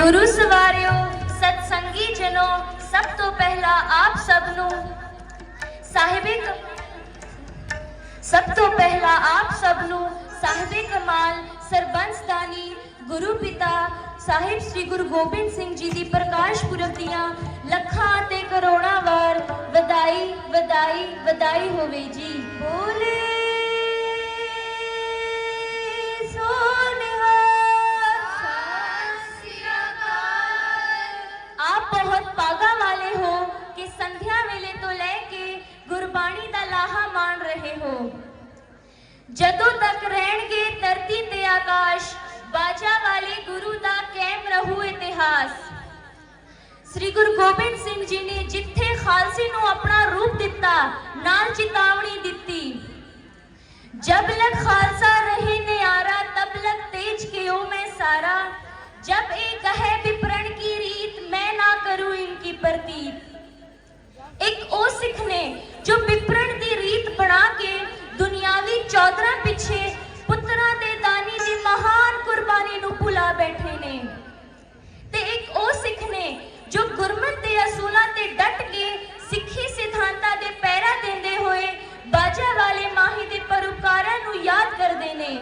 ਗੁਰੂ ਸਵਾਰਿਓ, ਸਤਸੰਗੀ ਜਨੋ, ਸਭ ਤੋਂ ਪਹਿਲਾਂ ਆਪ ਸਭ ਨੂੰ। ਸਾਹਿਬੇ ਸਭ ਤੋਂ ਪਹਿਲਾਂ ਆਪ ਸਭ ਨੂੰ ਸਾਹਿਬੇ ਕਮਾਲ ਸਰਬੰਸ ਦਾਨੀ ਗੁਰੂ ਪਿਤਾ ਸਾਹਿਬ ਸ੍ਰੀ ਗੁਰੂ ਗੋਬਿੰਦ ਸਿੰਘ ਜੀ ਦੀ ਪ੍ਰਕਾਸ਼ ਪੁਰਬ ਦੀਆਂ ਲੱਖਾਂ ਤੇ ਕਰੋੜਾਂ ਵਾਰ ਵਧਾਈ ਵਧਾਈ ਵਧਾਈ ਹੋਵੇ ਜੀ। ਬੋਲੇ ਗੁਰਬਾਣੀ ਦਾ ਲਾਹਾ ਮਾਣ ਰਹੇ ਹੋ ਜਦੋਂ ਤੱਕ ਰਹਿਣਗੇ ਧਰਤੀ ਤੇ ਆਕਾਸ਼ ਬਾਜਾ ਵਾਲੇ ਗੁਰੂ ਦਾ ਕਾਇਮ ਰਹੂ ਇਤਿਹਾਸ ਸ੍ਰੀ ਗੁਰੂ ਗੋਬਿੰਦ ਸਿੰਘ ਜੀ ਨੇ ਜਿੱਥੇ ਖਾਲਸੇ ਨੂੰ ਆਪਣਾ ਰੂਪ ਦਿੱਤਾ ਨਾਲ ਚੇਤਾਵਨੀ ਦਿੱਤੀ जब लग खालसा रहे न्यारा तब लग तेज के ओ मैं सारा जब एक कहे विपरण की रीत मैं ना करूं इनकी प्रतीत ਇੱਕ ਉਹ ਸਿੱਖ ਨੇ ਚੌਧਰਾਂ ਪਿੱਛੇ ਪੁੱਤਰਾਂ ਦੇ ਦਾਨੀ ਦੀ ਮਹਾਨ ਕੁਰਬਾਨੀ ਨੂੰ ਭੁਲਾ ਬੈਠੇ ਨੇ। ਤੇ ਇੱਕ ਉਹ ਸਿੱਖ ਨੇ ਜੋ ਗੁਰਮਤ ਦੇ ਅਸੂਲਾਂ ਤੇ ਡਟ ਕੇ ਸਿੱਖੀ ਸਿਧਾਂਤਾਂ ਦੇ ਪੈਰਾ ਦਿੰਦੇ ਹੋਏ ਬਾਜਾ ਵਾਲੇ ਮਾਹੀ ਦੇ ਪਰਉਪਕਾਰਾਂ ਨੂੰ ਯਾਦ ਕਰਦੇ ਨੇ।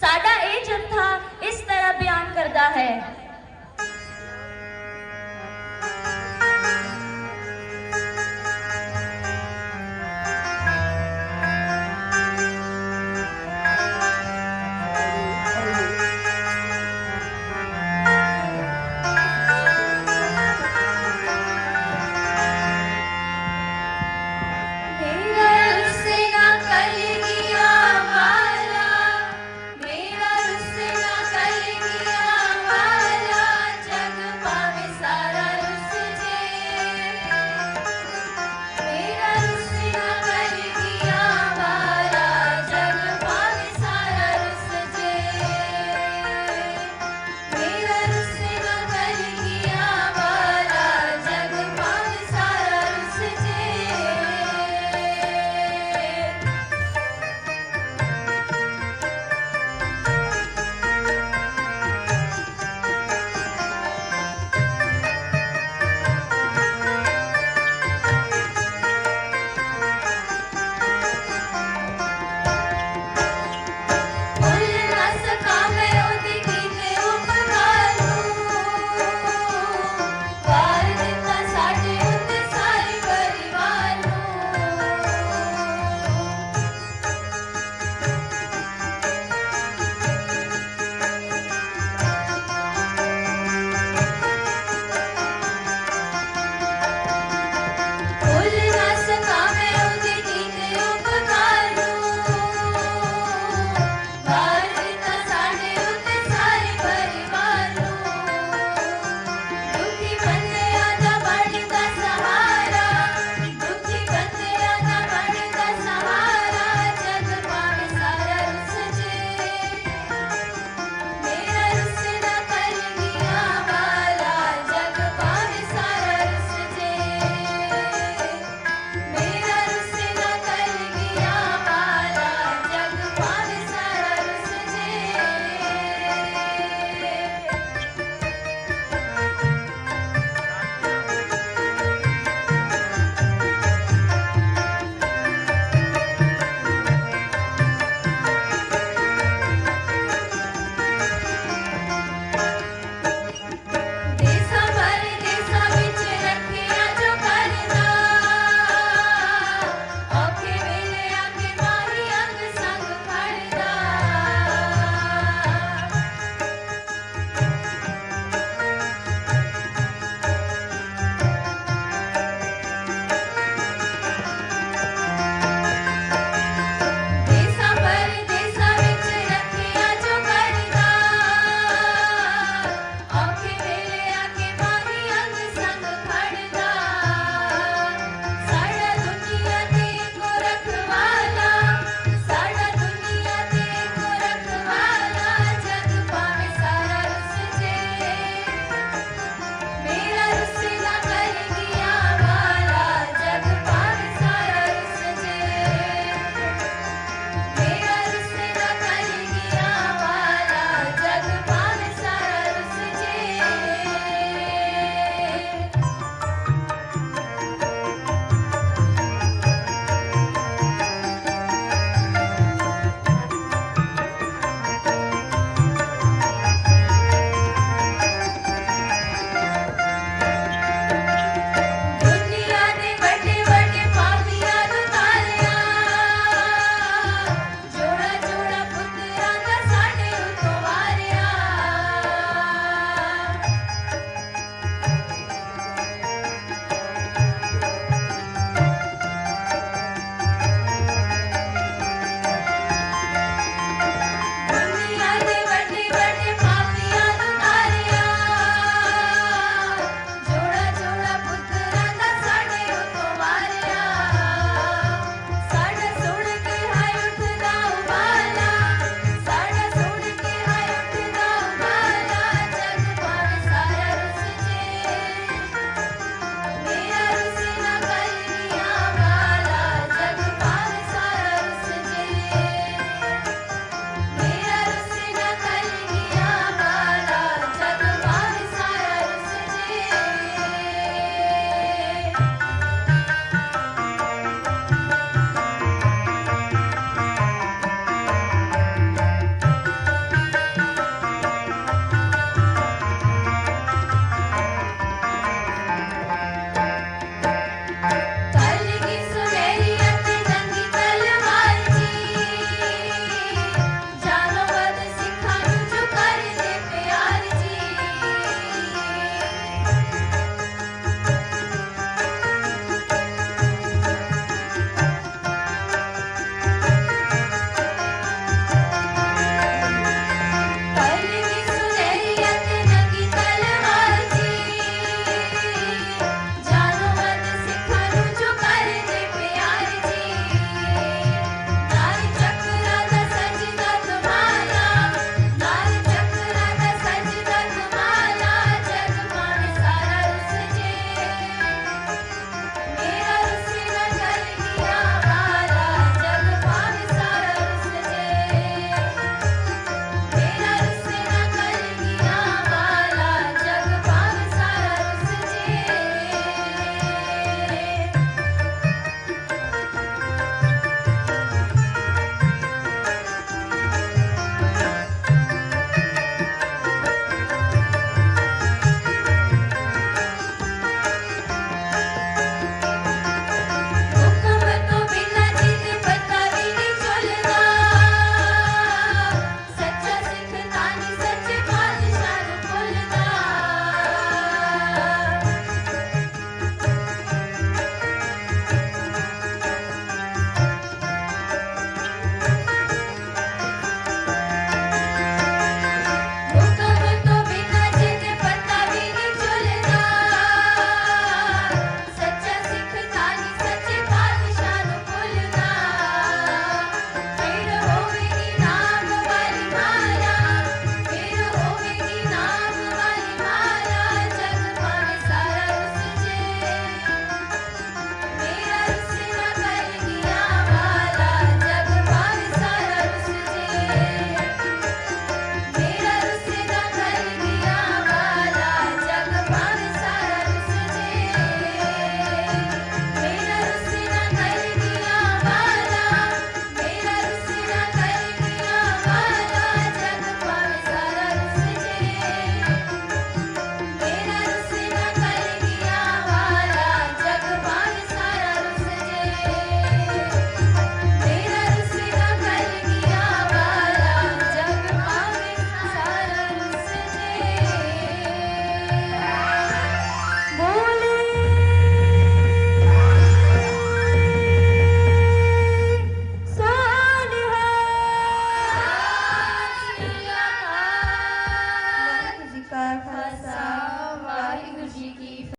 ਸਾਡਾ ਇਹ ਜਥਾ ਇਸ ਤਰ੍ਹਾਂ ਬਿਆਨ ਕਰਦਾ ਹੈ